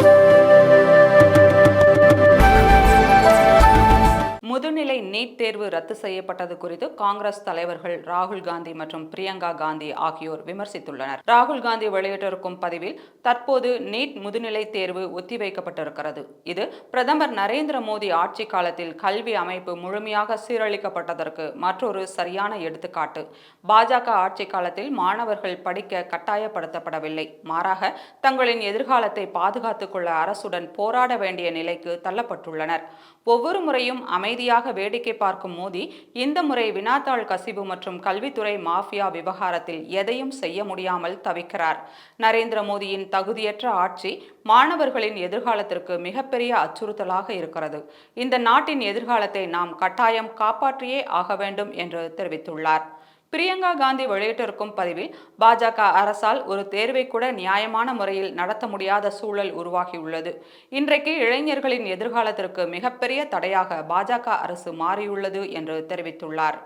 Thank you. முதுநிலை NEET தேர்வு ரத்து செய்யப்பட்டது குறித்து காங்கிரஸ் தலைவர்கள் ராகுல் காந்தி மற்றும் பிரியங்கா காந்தி ஆகியோர் விமர்சித்துள்ளனர். ராகுல் காந்தி வெளியிட்டிருக்கும் பதிவில் தற்போது நீட் முதுநிலை தேர்வு ஒத்திவைக்கப்பட்டிருக்கிறது. இது பிரதமர் நரேந்திர மோடி ஆட்சி காலத்தில் கல்வி அமைப்பு முழுமையாக சீரழிக்கப்பட்டதற்கு மற்றொரு சரியான எடுத்துக்காட்டு. பாஜக ஆட்சி காலத்தில் மாணவர்கள் படிக்க கட்டாயப்படுத்தப்படவில்லை. மாறாக தங்களின் எதிர்காலத்தை பாதுகாத்துக் கொள்ள அரசுடன் போராட வேண்டிய நிலைக்கு தள்ளப்பட்டுள்ளனர். ஒவ்வொரு முறையும் அமைதியாக வேடிக்கை பார்க்கும் மோடி இந்த முறை வினாத்தாள் கசிவு மற்றும் கல்வித்துறை மாஃபியா விவகாரத்தில் எதையும் செய்ய முடியாமல் தவிக்கிறார். நரேந்திர மோடியின் தகுதியற்ற ஆட்சி மாணவர்களின் எதிர்காலத்திற்கு மிகப்பெரிய அச்சுறுத்தலாக இருக்கிறது. இந்த நாட்டின் எதிர்காலத்தை நாம் கட்டாயம் காப்பாற்றியே ஆக வேண்டும் என்று தெரிவித்துள்ளார். பிரியங்கா காந்தி வெளியிட்டிருக்கும் பதிவில் பாஜக அரசால் ஒரு தேர்வை கூட நியாயமான முறையில் நடத்த முடியாத சூழல் உருவாகியுள்ளது. இன்றைக்கு இளைஞர்களின் எதிர்காலத்திற்கு மிகப்பெரிய தடையாக பாஜக அரசு மாறியுள்ளது என்று தெரிவித்துள்ளார்.